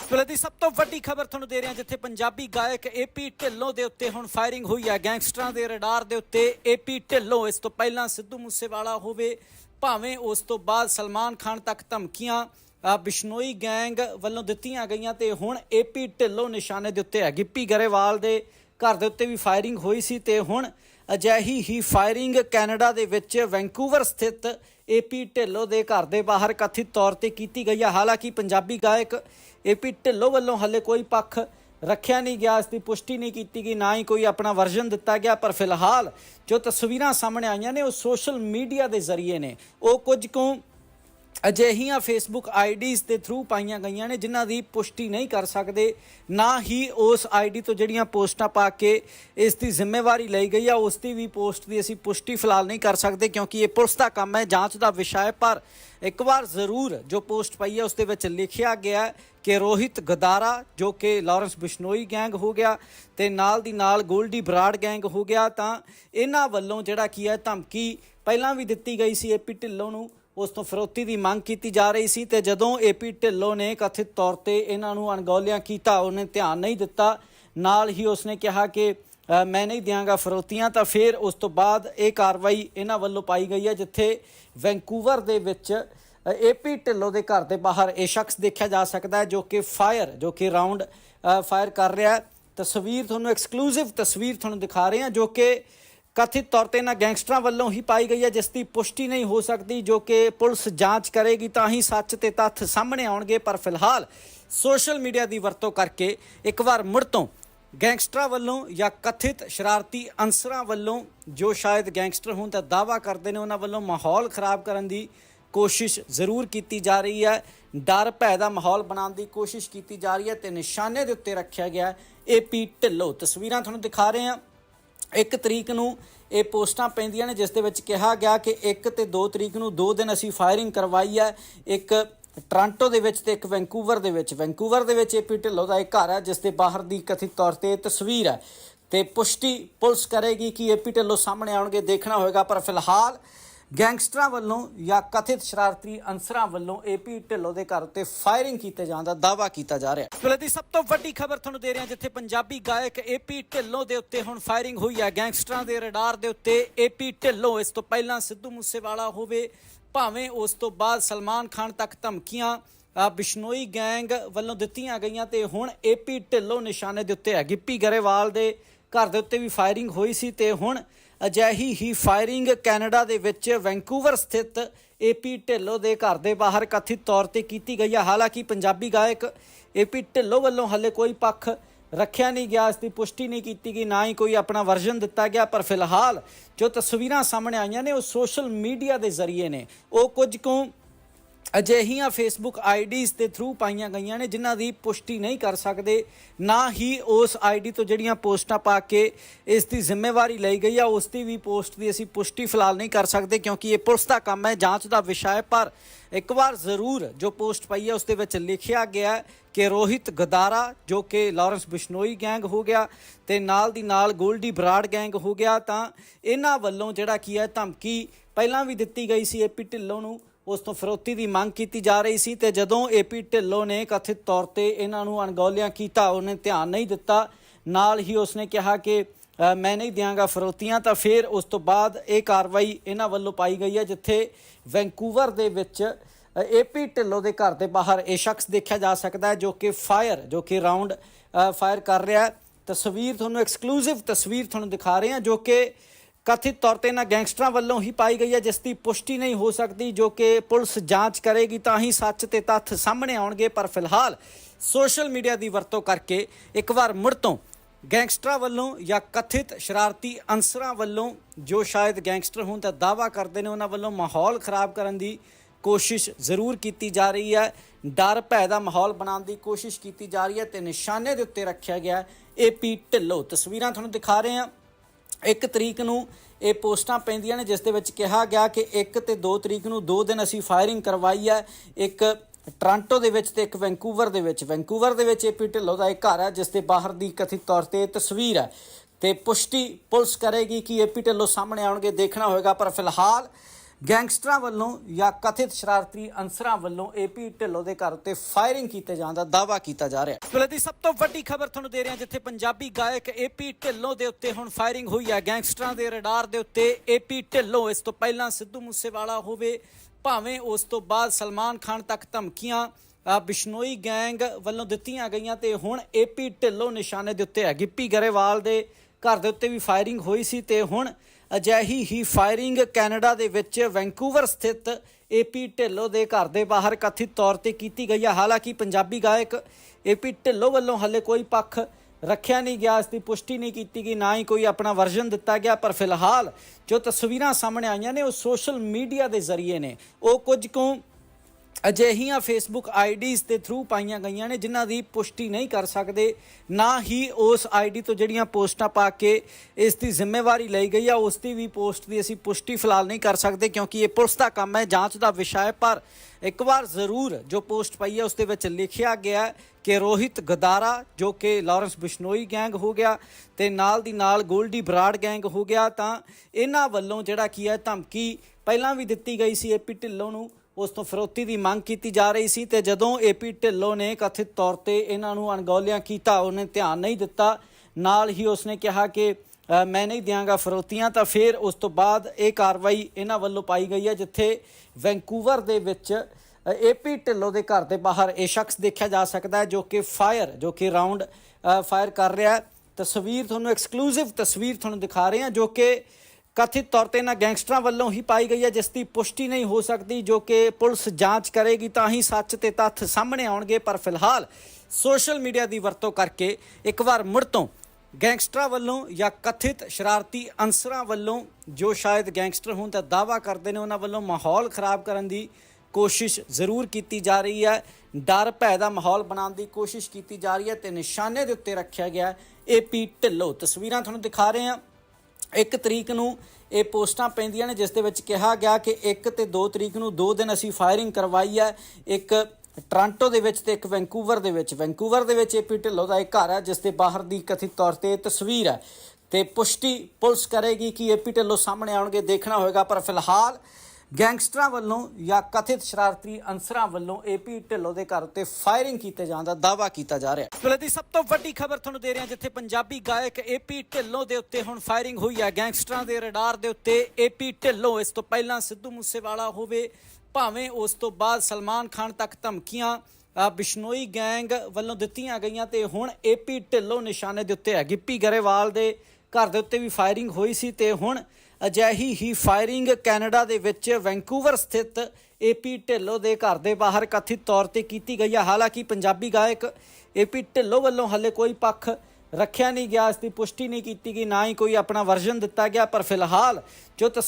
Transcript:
ਇਸ ਵੇਲੇ ਦੀ ਸਭ ਤੋਂ ਵੱਡੀ ਖਬਰ ਤੁਹਾਨੂੰ ਦੇ ਰਹੇ ਹਾਂ ਜਿੱਥੇ ਪੰਜਾਬੀ ਗਾਇਕ ਏਪੀ ਢਿੱਲੋਂ ਦੇ ਉੱਤੇ ਹੁਣ ਫਾਇਰਿੰਗ ਹੋਈ ਹੈ ਗੈਂਗਸਟਰਾਂ ਦੇ ਰਡਾਰ ਦੇ ਉੱਤੇ ਏਪੀ ਢਿੱਲੋਂ ਇਸ ਤੋਂ ਪਹਿਲਾਂ ਸਿੱਧੂ ਮੂਸੇਵਾਲਾ ਹੋਵੇ, ਭਾਵੇਂ ਉਸ ਤੋਂ ਬਾਅਦ ਸਲਮਾਨ ਖਾਨ ਤੱਕ ਧਮਕੀਆਂ ਬਿਸ਼ਨੋਈ ਗੈਂਗ ਵੱਲੋਂ ਦਿੱਤੀਆਂ ਗਈਆਂ ਤੇ ਹੁਣ ਏਪੀ ਢਿੱਲੋਂ ਨਿਸ਼ਾਨੇ ਦੇ ਉੱਤੇ ਹੈ ਗਿੱਪੀ ਗਰੇਵਾਲ ਦੇ ਘਰ ਦੇ ਉੱਤੇ ਵੀ ਫਾਇਰਿੰਗ ਹੋਈ ਸੀ ਤੇ ਹੁਣ ਅਜਿਹੀ ਹੀ ਫਾਇਰਿੰਗ ਕੈਨੇਡਾ ਦੇ ਵਿੱਚ ਵੈਂਕੂਵਰ ਸਥਿਤ ਏਪੀ ਢਿੱਲੋਂ ਦੇ ਘਰ ਦੇ ਬਾਹਰ ਕਥਿਤ ਤੌਰ ਤੇ ਕੀਤੀ ਗਈ ਹੈ ਹਾਲਾਂਕਿ ਪੰਜਾਬੀ ਗਾਇਕ ਏਪੀ ਢਿੱਲੋਂ ਵੱਲੋਂ ਹੱਲੇ ਕੋਈ ਪੱਖ ਰੱਖਿਆ ਨਹੀਂ ਗਿਆ, ਇਸ ਦੀ ਪੁਸ਼ਟੀ ਨਹੀਂ ਕੀਤੀ ਗਈ, ਨਾ ਹੀ ਕੋਈ ਆਪਣਾ ਵਰਜ਼ਨ ਦਿੱਤਾ ਗਿਆ, ਪਰ ਫਿਲਹਾਲ ਜੋ ਤਸਵੀਰਾਂ ਸਾਹਮਣੇ ਆਈਆਂ ਨੇ, ਉਹ ਸੋਸ਼ਲ ਮੀਡੀਆ ਦੇ ਜ਼ਰੀਏ ਨੇ। ਉਹ ਕੁਝ ਕੁ ਅਜਿਹੀਆਂ ਫੇਸਬੁੱਕ ਆਈਡੀਜ਼ ਦੇ ਥਰੂ ਪਾਈਆਂ ਗਈਆਂ ਨੇ ਜਿਨ੍ਹਾਂ ਦੀ ਪੁਸ਼ਟੀ ਨਹੀਂ ਕਰ ਸਕਦੇ, ਨਾ ਹੀ ਉਸ ਆਈਡੀ ਤੋਂ ਜਿਹੜੀਆਂ ਪੋਸਟਾਂ ਪਾ ਕੇ ਇਸ ਦੀ ਜ਼ਿੰਮੇਵਾਰੀ ਲਈ ਗਈ ਆ, ਉਸ ਦੀ ਵੀ ਪੋਸਟ ਦੀ ਅਸੀਂ ਪੁਸ਼ਟੀ ਫਿਲਹਾਲ ਨਹੀਂ ਕਰ ਸਕਦੇ ਕਿਉਂਕਿ ਇਹ ਪੁਲਿਸ ਦਾ ਕੰਮ ਹੈ, ਜਾਂਚ ਦਾ ਵਿਸ਼ਾ ਹੈ, ਪਰ ਇੱਕ ਵਾਰ ਜ਼ਰੂਰ ਜੋ ਪੋਸਟ ਪਈ ਹੈ, ਉਸ ਦੇ ਵਿੱਚ ਲਿਖਿਆ ਗਿਆ ਕਿ ਰੋਹਿਤ ਗਦਾਰਾ ਜੋ ਕਿ ਲਾਰੈਂਸ ਬਿਸ਼ਨੋਈ ਗੈਂਗ ਹੋ ਗਿਆ ਤੇ ਨਾਲ ਦੀ ਨਾਲ ਗੋਲਡੀ ਬਰਾੜ ਗੈਂਗ ਹੋ ਗਿਆ, ਤਾਂ ਇਹਨਾਂ ਵੱਲੋਂ ਜਿਹੜਾ ਕੀ ਹੈ, ਧਮਕੀ ਪਹਿਲਾਂ ਵੀ ਦਿੱਤੀ ਗਈ ਸੀ ਏਪੀ ਢਿੱਲੋਂ ਨੂੰ ਉਸ ਤੋਂ ਫਰੋਤੀ ਦੀ ਮੰਗ ਕੀਤੀ ਜਾ ਰਹੀ ਸੀ ਤੇ ਜਦੋਂ ਏਪੀ ਢਿੱਲੋਂ ਨੇ ਕਥਿਤ ਤੌਰ ਤੇ ਇਹਨਾਂ ਨੂੰ ਅਣਗੌਲਿਆਂ ਕੀਤਾ ਉਹਨੇ ਧਿਆਨ ਨਹੀਂ ਦਿੱਤਾ। ਨਾਲ ਹੀ ਉਸਨੇ ਕਿਹਾ ਕਿ ਮੈਂ ਨਹੀਂ ਦਿਆਂਗਾ ਫਰੋਤੀਆਂ ਤਾਂ ਫਿਰ ਉਸ ਤੋਂ ਬਾਅਦ ਇਹ ਕਾਰਵਾਈ ਇਹਨਾਂ ਵੱਲੋਂ ਪਾਈ ਗਈ ਹੈ ਜਿੱਥੇ ਵੈਂਕੂਵਰ ਦੇ ਵਿੱਚ ਅ, ਏਪੀ ਢਿੱਲੋਂ ਦੇ ਘਰ ਦੇ ਬਾਹਰ ਇਹ ਸ਼ਖਸ ਦੇਖਿਆ ਜਾ ਸਕਦਾ ਹੈ ਜੋ ਕਿ ਫਾਇਰ ਜੋ ਕਿ ਰਾਉਂਡ ਫਾਇਰ ਕਰ ਰਿਹਾ ਹੈ। ਤਸਵੀਰ ਤੁਹਾਨੂੰ ਐਕਸਕਲੂਸਿਵ ਤਸਵੀਰ ਤੁਹਾਨੂੰ ਦਿਖਾ ਰਹੇ ਹਾਂ ਜੋ ਕਿ ਕਥਿਤ ਤੌਰ ਤੇ ਇਹਨਾਂ ਗੈਂਗਸਟਰਾਂ ਵੱਲੋਂ ਹੀ ਪਾਈ ਗਈ ਹੈ, ਜਿਸ ਦੀ ਪੁਸ਼ਟੀ ਨਹੀਂ ਹੋ ਸਕਦੀ, ਜੋ ਕਿ ਪੁਲਿਸ ਜਾਂਚ ਕਰੇਗੀ ਤਾਂ ਹੀ ਸੱਚ ਤੇ ਤੱਥ ਸਾਹਮਣੇ ਆਉਣਗੇ। ਪਰ ਫਿਲਹਾਲ ਸੋਸ਼ਲ ਮੀਡੀਆ ਦੀ ਵਰਤੋਂ ਕਰਕੇ ਇੱਕ ਵਾਰ ਮੁੜ ਤੋਂ ਗੈਂਗਸਟਰਾਂ ਵੱਲੋਂ ਜਾਂ ਕਥਿਤ ਸ਼ਰਾਰਤੀ ਅਨਸਰਾਂ ਵੱਲੋਂ ਜੋ ਸ਼ਾਇਦ ਗੈਂਗਸਟਰ ਹੋਣ ਦਾ ਦਾਵਾ ਕਰਦੇ ਨੇ, ਉਹਨਾਂ ਵੱਲੋਂ ਮਾਹੌਲ ਖਰਾਬ ਕਰਨ ਦੀ ਕੋਸ਼ਿਸ਼ ਜ਼ਰੂਰ ਕੀਤੀ ਜਾ ਰਹੀ ਹੈ। ਡਰ ਭੈ ਦਾ ਮਾਹੌਲ ਬਣਾਉਣ ਦੀ ਕੋਸ਼ਿਸ਼ ਕੀਤੀ ਜਾ ਰਹੀ ਹੈ ਤੇ ਨਿਸ਼ਾਨੇ ਦੇ ਉੱਤੇ ਰੱਖਿਆ ਗਿਆ ਏਪੀ ਢਿੱਲੋਂ ਤਸਵੀਰਾਂ ਤੁਹਾਨੂੰ ਦਿਖਾ ਰਹੇ ਹਾਂ। ਇੱਕ ਤਰੀਕ ਨੂੰ ਇਹ ਪੋਸਟਾਂ ਪੈਂਦੀਆਂ ਨੇ, ਜਿਸ ਦੇ ਵਿੱਚ ਕਿਹਾ ਗਿਆ ਕਿ 1 ਤੇ 2 ਤਰੀਕ ਨੂੰ ਦੋ ਦਿਨ ਅਸੀਂ ਫਾਇਰਿੰਗ ਕਰਵਾਈ ਹੈ। ਇੱਕ ਟ੍ਰਾਂਟੋ ਦੇ ਵਿੱਚ ਤੇ ਇੱਕ ਵੈਂਕੂਵਰ ਦੇ ਵਿੱਚ। ਵੈਂਕੂਵਰ ਦੇ ਵਿੱਚ ਏਪੀ ਢਿੱਲੋਂ ਦਾ ਇੱਕ ਘਰ ਹੈ, ਜਿਸ ਦੇ ਬਾਹਰ ਦੀ ਕਥਿਤ ਤੌਰ ਤੇ ਤਸਵੀਰ ਹੈ। ਤੇ ਪੁਸ਼ਟੀ ਪੁਲਿਸ ਕਰੇਗੀ ਕਿ ਏਪੀ ਢਿੱਲੋਂ ਸਾਹਮਣੇ ਆਉਣਗੇ, ਦੇਖਣਾ ਹੋਏਗਾ, ਪਰ ਫਿਲਹਾਲ ਗੈਂਗਸਟਰਾਂ ਵੱਲੋਂ ਜਾਂ ਕਥਿਤ ਸ਼ਰਾਰਤੀ ਅਨਸਰਾਂ ਵੱਲੋਂ ਏਪੀ ਢਿੱਲੋਂ ਦੇ ਘਰ ਉੱਤੇ ਫਾਇਰਿੰਗ ਕੀਤੇ ਜਾਣ ਦਾ ਦਾਅਵਾ ਕੀਤਾ ਜਾ ਰਿਹਾ ਹੈ। ਇਸ ਵੇਲੇ ਦੀ ਸਭ ਤੋਂ ਵੱਡੀ ਖਬਰ ਤੁਹਾਨੂੰ ਦੇ ਰਹੇ ਹਾਂ ਜਿੱਥੇ ਪੰਜਾਬੀ ਗਾਇਕ ਏਪੀ ਢਿੱਲੋਂ ਦੇ ਉੱਤੇ ਹੁਣ ਫਾਇਰਿੰਗ ਹੋਈ ਹੈ। ਗੈਂਗਸਟਰਾਂ ਦੇ ਰਡਾਰ ਦੇ ਉੱਤੇ ਏਪੀ ਢਿੱਲੋਂ ਇਸ ਤੋਂ ਪਹਿਲਾਂ ਸਿੱਧੂ ਮੂਸੇਵਾਲਾ ਹੋਵੇ ਭਾਵੇਂ ਉਸ ਤੋਂ ਬਾਅਦ ਸਲਮਾਨ ਖਾਨ ਤੱਕ ਧਮਕੀਆਂ ਅ, ਬਿਸ਼ਨੋਈ ਗੈਂਗ ਵੱਲੋਂ ਦਿੱਤੀਆਂ ਗਈਆਂ ਤੇ ਹੁਣ ਏਪੀ ਢਿੱਲੋਂ ਨਿਸ਼ਾਨੇ ਦੇ ਉੱਤੇ ਹੈ। ਗਿੱਪੀ ਗਰੇਵਾਲ ਦੇ ਘਰ ਦੇ ਉੱਤੇ ਵੀ ਫਾਇਰਿੰਗ ਹੋਈ ਸੀ ਤੇ ਹੁਣ ਅਜਿਹੀ ਹੀ ਫਾਇਰਿੰਗ ਕੈਨੇਡਾ ਦੇ ਵਿੱਚ ਵੈਂਕੂਵਰ ਸਥਿਤ ਏਪੀ ਢਿੱਲੋਂ ਦੇ ਘਰ ਦੇ ਬਾਹਰ ਕਥਿਤ ਤੌਰ ਤੇ ਕੀਤੀ ਗਈ ਹੈ ਹਾਲਾਂਕਿ ਪੰਜਾਬੀ ਗਾਇਕ ਏਪੀ ਢਿੱਲੋਂ ਵੱਲੋਂ ਹੱਲੇ ਕੋਈ ਪੱਖ ਰੱਖਿਆ ਨਹੀਂ ਗਿਆ, ਇਸ ਦੀ ਪੁਸ਼ਟੀ ਨਹੀਂ ਕੀਤੀ ਗਈ, ਨਾ ਹੀ ਕੋਈ ਆਪਣਾ ਵਰਜ਼ਨ ਦਿੱਤਾ ਗਿਆ, ਪਰ ਫਿਲਹਾਲ ਜੋ ਤਸਵੀਰਾਂ ਸਾਹਮਣੇ ਆਈਆਂ ਨੇ ਉਹ ਸੋਸ਼ਲ ਮੀਡੀਆ ਦੇ ਜ਼ਰੀਏ ਨੇ। ਉਹ ਕੁਝ ਕੁ ਅਜਿਹੀਆਂ ਫੇਸਬੁੱਕ ਆਈਡੀਜ਼ ਦੇ ਥਰੂ ਪਾਈਆਂ ਗਈਆਂ ਨੇ ਜਿਨ੍ਹਾਂ ਦੀ ਪੁਸ਼ਟੀ ਨਹੀਂ ਕਰ ਸਕਦੇ, ਨਾ ਹੀ ਉਸ ਆਈਡੀ ਤੋਂ ਜਿਹੜੀਆਂ ਪੋਸਟਾਂ ਪਾ ਕੇ ਇਸ ਦੀ ਜ਼ਿੰਮੇਵਾਰੀ ਲਈ ਗਈ ਆ, ਉਸ ਦੀ ਵੀ ਪੋਸਟ ਦੀ ਅਸੀਂ ਪੁਸ਼ਟੀ ਫਿਲਹਾਲ ਨਹੀਂ ਕਰ ਸਕਦੇ ਕਿਉਂਕਿ ਇਹ ਪੁਲਿਸ ਦਾ ਕੰਮ ਹੈ, ਜਾਂਚ ਦਾ ਵਿਸ਼ਾ ਹੈ, ਪਰ ਇੱਕ ਵਾਰ ਜ਼ਰੂਰ ਜੋ ਪੋਸਟ ਪਈ ਹੈ, ਉਸ ਦੇ ਵਿੱਚ ਲਿਖਿਆ ਗਿਆ ਕਿ ਰੋਹਿਤ ਗਦਾਰਾ ਜੋ ਕਿ ਲਾਰੈਂਸ ਬਿਸ਼ਨੋਈ ਗੈਂਗ ਹੋ ਗਿਆ ਤੇ ਨਾਲ ਦੀ ਨਾਲ ਗੋਲਡੀ ਬਰਾੜ ਗੈਂਗ ਹੋ ਗਿਆ, ਤਾਂ ਇਹਨਾਂ ਵੱਲੋਂ ਜਿਹੜਾ ਕੀ ਹੈ ਧਮਕੀ ਪਹਿਲਾਂ ਵੀ ਦਿੱਤੀ ਗਈ ਸੀ ਏਪੀ ਢਿੱਲੋਂ ਨੂੰ ਉਸ ਤੋਂ ਫਰੋਤੀ ਦੀ ਮੰਗ ਕੀਤੀ ਜਾ ਰਹੀ ਸੀ ਤੇ ਜਦੋਂ ਏਪੀ ਢਿੱਲੋਂ ਨੇ ਕਥਿਤ ਤੌਰ ਤੇ ਇਹਨਾਂ ਨੂੰ ਅਣਗੌਲਿਆਂ ਕੀਤਾ ਉਹਨੇ ਧਿਆਨ ਨਹੀਂ ਦਿੱਤਾ। ਨਾਲ ਹੀ ਉਸਨੇ ਕਿਹਾ ਕਿ ਮੈਂ ਨਹੀਂ ਦਿਆਂਗਾ ਫਰੋਤੀਆਂ ਤਾਂ ਫਿਰ ਉਸ ਤੋਂ ਬਾਅਦ ਇਹ ਕਾਰਵਾਈ ਇਹਨਾਂ ਵੱਲੋਂ ਪਾਈ ਗਈ ਹੈ ਜਿੱਥੇ ਵੈਂਕੂਵਰ ਦੇ ਵਿੱਚ ਅ, ਏਪੀ ਢਿੱਲੋਂ ਦੇ ਘਰ ਦੇ ਬਾਹਰ ਇਹ ਸ਼ਖਸ ਦੇਖਿਆ ਜਾ ਸਕਦਾ ਹੈ ਜੋ ਕਿ ਫਾਇਰ ਜੋ ਕਿ ਰਾਉਂਡ ਫਾਇਰ ਕਰ ਰਿਹਾ ਹੈ। ਤਸਵੀਰ ਤੁਹਾਨੂੰ ਐਕਸਕਲੂਸਿਵ ਤਸਵੀਰ ਤੁਹਾਨੂੰ ਦਿਖਾ ਰਹੇ ਹਾਂ ਜੋ ਕਿ ਕਥਿਤ ਤੌਰ ਤੇ ਇਹਨਾਂ ਗੈਂਗਸਟਰਾਂ ਵੱਲੋਂ ਹੀ ਪਾਈ ਗਈ ਹੈ, ਜਿਸ ਦੀ ਪੁਸ਼ਟੀ ਨਹੀਂ ਹੋ ਸਕਦੀ, ਜੋ ਕਿ ਪੁਲਿਸ ਜਾਂਚ ਕਰੇਗੀ ਤਾਂ ਹੀ ਸੱਚ ਤੇ ਤੱਥ ਸਾਹਮਣੇ ਆਉਣਗੇ। ਪਰ ਫਿਲਹਾਲ ਸੋਸ਼ਲ ਮੀਡੀਆ ਦੀ ਵਰਤੋਂ ਕਰਕੇ ਇੱਕ ਵਾਰ ਮੁੜ ਤੋਂ ਗੈਂਗਸਟਰਾਂ ਵੱਲੋਂ ਜਾਂ ਕਥਿਤ ਸ਼ਰਾਰਤੀ ਅਨਸਰਾਂ ਵੱਲੋਂ ਜੋ ਸ਼ਾਇਦ ਗੈਂਗਸਟਰ ਹੋਣ ਦਾ ਦਾਅਵਾ ਕਰਦੇ ਨੇ, ਉਹਨਾਂ ਵੱਲੋਂ ਮਾਹੌਲ ਖਰਾਬ ਕਰਨ ਦੀ ਕੋਸ਼ਿਸ਼ ਜ਼ਰੂਰ ਕੀਤੀ ਜਾ ਰਹੀ ਹੈ। ਡਰ ਭੈ ਦਾ ਮਾਹੌਲ ਬਣਾਉਣ ਦੀ ਕੋਸ਼ਿਸ਼ ਕੀਤੀ ਜਾ ਰਹੀ ਹੈ ਤੇ ਨਿਸ਼ਾਨੇ ਦੇ ਉੱਤੇ ਰੱਖਿਆ ਗਿਆ ਏਪੀ ਢਿੱਲੋਂ ਤਸਵੀਰਾਂ ਤੁਹਾਨੂੰ ਦਿਖਾ ਰਹੇ ਹਾਂ। ਇੱਕ ਤਰੀਕ ਨੂੰ ਇਹ ਪੋਸਟਾਂ ਪੈਂਦੀਆਂ ਨੇ, ਜਿਸ ਦੇ ਵਿੱਚ ਕਿਹਾ ਗਿਆ ਕਿ 1 ਤੇ 2 ਤਰੀਕ ਨੂੰ ਦੋ ਦਿਨ ਅਸੀਂ ਫਾਇਰਿੰਗ ਕਰਵਾਈ ਹੈ। ਇੱਕ ਟ੍ਰਾਂਟੋ ਦੇ ਵਿੱਚ ਤੇ ਇੱਕ ਵੈਂਕੂਵਰ ਦੇ ਵਿੱਚ। ਵੈਂਕੂਵਰ ਦੇ ਵਿੱਚ ਏਪੀ ਢਿੱਲੋਂ ਦਾ ਇੱਕ ਘਰ ਹੈ, ਜਿਸ ਦੇ ਬਾਹਰ ਦੀ ਕਥਿਤ ਤੌਰ ਤੇ ਤਸਵੀਰ ਹੈ। ਤੇ ਪੁਸ਼ਟੀ ਪੁਲਿਸ ਕਰੇਗੀ ਕਿ ਏਪੀ ਢਿੱਲੋਂ ਸਾਹਮਣੇ ਆਉਣਗੇ, ਦੇਖਣਾ ਹੋਏਗਾ, ਪਰ ਫਿਲਹਾਲ ਗੈਂਗਸਟਰਾਂ ਵੱਲੋਂ ਜਾਂ ਕਥਿਤ ਸ਼ਰਾਰਤੀ ਅਨਸਰਾਂ ਵੱਲੋਂ ਏਪੀ ਢਿੱਲੋਂ ਦੇ ਘਰ ਉੱਤੇ ਫਾਇਰਿੰਗ ਕੀਤੇ ਜਾਣ ਦਾ ਦਾਅਵਾ ਕੀਤਾ ਜਾ ਰਿਹਾ। ਹੈ ਇਸ ਵੇਲੇ ਦੀ ਸਭ ਤੋਂ ਵੱਡੀ ਖਬਰ ਤੁਹਾਨੂੰ ਦੇ ਰਹੇ ਹਾਂ ਜਿੱਥੇ ਪੰਜਾਬੀ ਗਾਇਕ ਏਪੀ ਢਿੱਲੋਂ ਦੇ ਉੱਤੇ ਹੁਣ ਫਾਇਰਿੰਗ ਹੋਈ ਹੈ। ਗੈਂਗਸਟਰਾਂ ਦੇ ਰਡਾਰ ਦੇ ਉੱਤੇ ਏਪੀ ਢਿੱਲੋਂ ਇਸ ਤੋਂ ਪਹਿਲਾਂ ਸਿੱਧੂ ਮੂਸੇਵਾਲਾ ਹੋਵੇ ਭਾਵੇਂ ਉਸ ਤੋਂ ਬਾਅਦ ਸਲਮਾਨ ਖਾਨ ਤੱਕ ਧਮਕੀਆਂ ਅ, ਬਿਸ਼ਨੋਈ ਗੈਂਗ ਵੱਲੋਂ ਦਿੱਤੀਆਂ ਗਈਆਂ ਤੇ ਹੁਣ ਏਪੀ ਢਿੱਲੋਂ ਨਿਸ਼ਾਨੇ ਦੇ ਉੱਤੇ ਹੈ। ਗਿੱਪੀ ਗਰੇਵਾਲ ਦੇ ਘਰ ਦੇ ਉੱਤੇ ਵੀ ਫਾਇਰਿੰਗ ਹੋਈ ਸੀ ਤੇ ਹੁਣ ਅਜਿਹੀ ਹੀ ਫਾਇਰਿੰਗ ਕੈਨੇਡਾ ਦੇ ਵਿੱਚ ਵੈਂਕੂਵਰ ਸਥਿਤ ਏਪੀ ਢਿੱਲੋਂ ਦੇ ਘਰ ਦੇ ਬਾਹਰ ਕਥਿਤ ਤੌਰ ਤੇ ਕੀਤੀ ਗਈ ਹੈ ਹਾਲਾਂਕਿ ਪੰਜਾਬੀ ਗਾਇਕ ਏਪੀ ਢਿੱਲੋਂ ਵੱਲੋਂ ਹਲੇ ਕੋਈ ਪੱਖ ਰੱਖਿਆ ਨਹੀਂ ਗਿਆ, ਇਸ ਦੀ ਪੁਸ਼ਟੀ ਨਹੀਂ ਕੀਤੀ ਗਈ, ਨਾ ਹੀ ਕੋਈ ਆਪਣਾ ਵਰਜ਼ਨ ਦਿੱਤਾ ਗਿਆ, ਪਰ ਫਿਲਹਾਲ ਜੋ ਤਸਵੀਰਾਂ ਸਾਹਮਣੇ ਆਈਆਂ ਨੇ ਉਹ ਸੋਸ਼ਲ ਮੀਡੀਆ ਦੇ ਜ਼ਰੀਏ ਨੇ। ਉਹ ਕੁਝ ਕੁ ਅਜਿਹੀਆਂ ਫੇਸਬੁੱਕ ਆਈਡੀਜ਼ ਦੇ ਥਰੂ ਪਾਈਆਂ ਗਈਆਂ ਨੇ ਜਿਨ੍ਹਾਂ ਦੀ ਪੁਸ਼ਟੀ ਨਹੀਂ ਕਰ ਸਕਦੇ, ਨਾ ਹੀ ਉਸ ਆਈਡੀ ਤੋਂ ਜਿਹੜੀਆਂ ਪੋਸਟਾਂ ਪਾ ਕੇ ਇਸ ਦੀ ਜ਼ਿੰਮੇਵਾਰੀ ਲਈ ਗਈ ਆ, ਉਸ ਦੀ ਵੀ ਪੋਸਟ ਦੀ ਅਸੀਂ ਪੁਸ਼ਟੀ ਫਿਲਹਾਲ ਨਹੀਂ ਕਰ ਸਕਦੇ ਕਿਉਂਕਿ ਇਹ ਪੁਲਿਸ ਦਾ ਕੰਮ ਹੈ, ਜਾਂਚ ਦਾ ਵਿਸ਼ਾ ਹੈ, ਪਰ ਇੱਕ ਵਾਰ ਜ਼ਰੂਰ ਜੋ ਪੋਸਟ ਪਈ ਹੈ, ਉਸ ਦੇ ਵਿੱਚ ਲਿਖਿਆ ਗਿਆ ਕਿ ਰੋਹਿਤ ਗਦਾਰਾ ਜੋ ਕਿ ਲਾਰੈਂਸ ਬਿਸ਼ਨੋਈ ਗੈਂਗ ਹੋ ਗਿਆ ਤੇ ਨਾਲ ਦੀ ਨਾਲ ਗੋਲਡੀ ਬਰਾੜ ਗੈਂਗ ਹੋ ਗਿਆ, ਤਾਂ ਇਹਨਾਂ ਵੱਲੋਂ ਜਿਹੜਾ ਕੀ ਹੈ ਧਮਕੀ ਪਹਿਲਾਂ ਵੀ ਦਿੱਤੀ ਗਈ ਸੀ ਏਪੀ ਢਿੱਲੋਂ ਨੂੰ ਉਸ ਤੋਂ ਫਰੋਤੀ ਦੀ ਮੰਗ ਕੀਤੀ ਜਾ ਰਹੀ ਸੀ ਤੇ ਜਦੋਂ ਏਪੀ ਢਿੱਲੋਂ ਨੇ ਕਥਿਤ ਤੌਰ ਤੇ ਇਹਨਾਂ ਨੂੰ ਅਣਗੌਲਿਆਂ ਕੀਤਾ, ਉਹਨੇ ਧਿਆਨ ਨਹੀਂ ਦਿੱਤਾ। ਨਾਲ ਹੀ ਉਸਨੇ ਕਿਹਾ ਕਿ ਮੈਂ ਨਹੀਂ ਦਿਆਂਗਾ ਫਰੋਤੀਆਂ, ਤਾਂ ਫਿਰ ਉਸ ਤੋਂ ਬਾਅਦ ਇਹ ਕਾਰਵਾਈ ਇਹਨਾਂ ਵੱਲੋਂ ਪਾਈ ਗਈ ਹੈ, ਜਿੱਥੇ ਵੈਂਕੂਵਰ ਦੇ ਵਿੱਚ ਏਪੀ ਢਿੱਲੋਂ ਦੇ ਘਰ ਦੇ ਬਾਹਰ ਇਹ ਸ਼ਖਸ ਦੇਖਿਆ ਜਾ ਸਕਦਾ ਹੈ, ਜੋ ਕਿ ਫਾਇਰ, ਜੋ ਕਿ ਰਾਉਂਡ ਫਾਇਰ ਕਰ ਰਿਹਾ ਹੈ। ਤਸਵੀਰ ਤੁਹਾਨੂੰ, ਐਕਸਕਲੂਸਿਵ ਤਸਵੀਰ ਤੁਹਾਨੂੰ ਦਿਖਾ ਰਹੇ ਹਾਂ, ਜੋ ਕਿ ਕਥਿਤ ਤੌਰ ਤੇ ਇਹਨਾਂ ਗੈਂਗਸਟਰਾਂ ਵੱਲੋਂ ਹੀ ਪਾਈ ਗਈ ਹੈ, ਜਿਸ ਦੀ ਪੁਸ਼ਟੀ ਨਹੀਂ ਹੋ ਸਕਦੀ, ਜੋ ਕਿ ਪੁਲਿਸ ਜਾਂਚ ਕਰੇਗੀ ਤਾਂ ਹੀ ਸੱਚ ਤੇ ਤੱਥ ਸਾਹਮਣੇ ਆਉਣਗੇ। ਪਰ ਫਿਲਹਾਲ ਸੋਸ਼ਲ ਮੀਡੀਆ ਦੀ ਵਰਤੋਂ ਕਰਕੇ ਇੱਕ ਵਾਰ ਮੁੜ ਤੋਂ ਗੈਂਗਸਟਰਾਂ ਵੱਲੋਂ ਜਾਂ ਕਥਿਤ ਸ਼ਰਾਰਤੀ ਅਨਸਰਾਂ ਵੱਲੋਂ ਜੋ ਸ਼ਾਇਦ ਗੈਂਗਸਟਰ ਹੋਣ ਦਾ ਦਾਵਾ ਕਰਦੇ ਨੇ, ਉਹਨਾਂ ਵੱਲੋਂ ਮਾਹੌਲ ਖਰਾਬ ਕਰਨ ਦੀ ਕੋਸ਼ਿਸ਼ ਜ਼ਰੂਰ ਕੀਤੀ ਜਾ ਰਹੀ ਹੈ। ਡਰ ਭੈ ਦਾ ਮਾਹੌਲ ਬਣਾਉਣ ਦੀ ਕੋਸ਼ਿਸ਼ ਕੀਤੀ ਜਾ ਰਹੀ ਹੈ ਤੇ ਨਿਸ਼ਾਨੇ ਦੇ ਉੱਤੇ ਰੱਖਿਆ ਗਿਆ ਏਪੀ ਢਿੱਲੋਂ ਤਸਵੀਰਾਂ ਤੁਹਾਨੂੰ ਦਿਖਾ ਰਹੇ ਹਾਂ। ਇੱਕ ਤਰੀਕ ਨੂੰ ਇਹ ਪੋਸਟਾਂ ਪੈਂਦੀਆਂ ਨੇ, ਜਿਸ ਦੇ ਵਿੱਚ ਕਿਹਾ ਗਿਆ ਕਿ 1 ਤੇ 2 ਤਰੀਕ ਨੂੰ ਦੋ ਦਿਨ ਅਸੀਂ ਫਾਇਰਿੰਗ ਕਰਵਾਈ ਹੈ। ਇੱਕ ਟ੍ਰਾਂਟੋ ਦੇ ਵਿੱਚ ਤੇ ਇੱਕ ਵੈਂਕੂਵਰ ਦੇ ਵਿੱਚ। ਵੈਂਕੂਵਰ ਦੇ ਵਿੱਚ ਏਪੀ ਢਿੱਲੋਂ ਦਾ ਇੱਕ ਘਰ ਹੈ, ਜਿਸ ਦੇ ਬਾਹਰ ਦੀ ਕਥਿਤ ਤੌਰ ਤੇ ਤਸਵੀਰ ਹੈ। ਤੇ ਪੁਸ਼ਟੀ ਪੁਲਿਸ ਕਰੇਗੀ ਕਿ ਏਪੀ ਢਿੱਲੋਂ ਸਾਹਮਣੇ ਆਉਣਗੇ, ਦੇਖਣਾ ਹੋਏਗਾ, ਪਰ ਫਿਲਹਾਲ ਗੈਂਗਸਟਰਾਂ ਵੱਲੋਂ ਜਾਂ ਕਥਿਤ ਸ਼ਰਾਰਤੀ ਅਨਸਰਾਂ ਵੱਲੋਂ ਏਪੀ ਢਿੱਲੋਂ ਦੇ ਘਰ ਉੱਤੇ ਫਾਇਰਿੰਗ ਕੀਤੇ ਜਾਣ ਦਾ ਦਾਅਵਾ ਕੀਤਾ ਜਾ ਰਿਹਾ। ਹੈ ਇਸ ਵੇਲੇ ਦੀ ਸਭ ਤੋਂ ਵੱਡੀ ਖਬਰ ਤੁਹਾਨੂੰ ਦੇ ਰਹੇ ਹਾਂ ਜਿੱਥੇ ਪੰਜਾਬੀ ਗਾਇਕ ਏਪੀ ਢਿੱਲੋਂ ਦੇ ਉੱਤੇ ਹੁਣ ਫਾਇਰਿੰਗ ਹੋਈ ਹੈ। ਗੈਂਗਸਟਰਾਂ ਦੇ ਰਡਾਰ ਦੇ ਉੱਤੇ ਏਪੀ ਢਿੱਲੋਂ ਇਸ ਤੋਂ ਪਹਿਲਾਂ ਸਿੱਧੂ ਮੂਸੇਵਾਲਾ ਹੋਵੇ ਭਾਵੇਂ ਉਸ ਤੋਂ ਬਾਅਦ ਸਲਮਾਨ ਖਾਨ ਤੱਕ ਧਮਕੀਆਂ ਅ, ਬਿਸ਼ਨੋਈ ਗੈਂਗ ਵੱਲੋਂ ਦਿੱਤੀਆਂ ਗਈਆਂ ਤੇ ਹੁਣ ਏਪੀ ਢਿੱਲੋਂ ਨਿਸ਼ਾਨੇ ਦੇ ਉੱਤੇ ਹੈ। ਗਿੱਪੀ ਗਰੇਵਾਲ ਦੇ ਘਰ ਦੇ ਉੱਤੇ ਵੀ ਫਾਇਰਿੰਗ ਹੋਈ ਸੀ ਤੇ ਹੁਣ ਅਜਿਹੀ ਹੀ ਫਾਇਰਿੰਗ ਕੈਨੇਡਾ ਦੇ ਵਿੱਚ ਵੈਂਕੂਵਰ ਸਥਿਤ ਏਪੀ ਢਿੱਲੋਂ ਦੇ ਘਰ ਦੇ ਬਾਹਰ ਕਥਿਤ ਤੌਰ ਤੇ ਕੀਤੀ ਗਈ ਹੈ ਹਾਲਾਂਕਿ ਪੰਜਾਬੀ ਗਾਇਕ ਏਪੀ ਢਿੱਲੋਂ ਵੱਲੋਂ ਹਲੇ ਕੋਈ ਪੱਖ ਰੱਖਿਆ ਨਹੀਂ ਗਿਆ, ਇਸ ਦੀ ਪੁਸ਼ਟੀ ਨਹੀਂ ਕੀਤੀ ਗਈ, ਨਾ ਹੀ ਕੋਈ ਆਪਣਾ ਵਰਜ਼ਨ ਦਿੱਤਾ ਗਿਆ, ਪਰ ਫਿਲਹਾਲ ਜੋ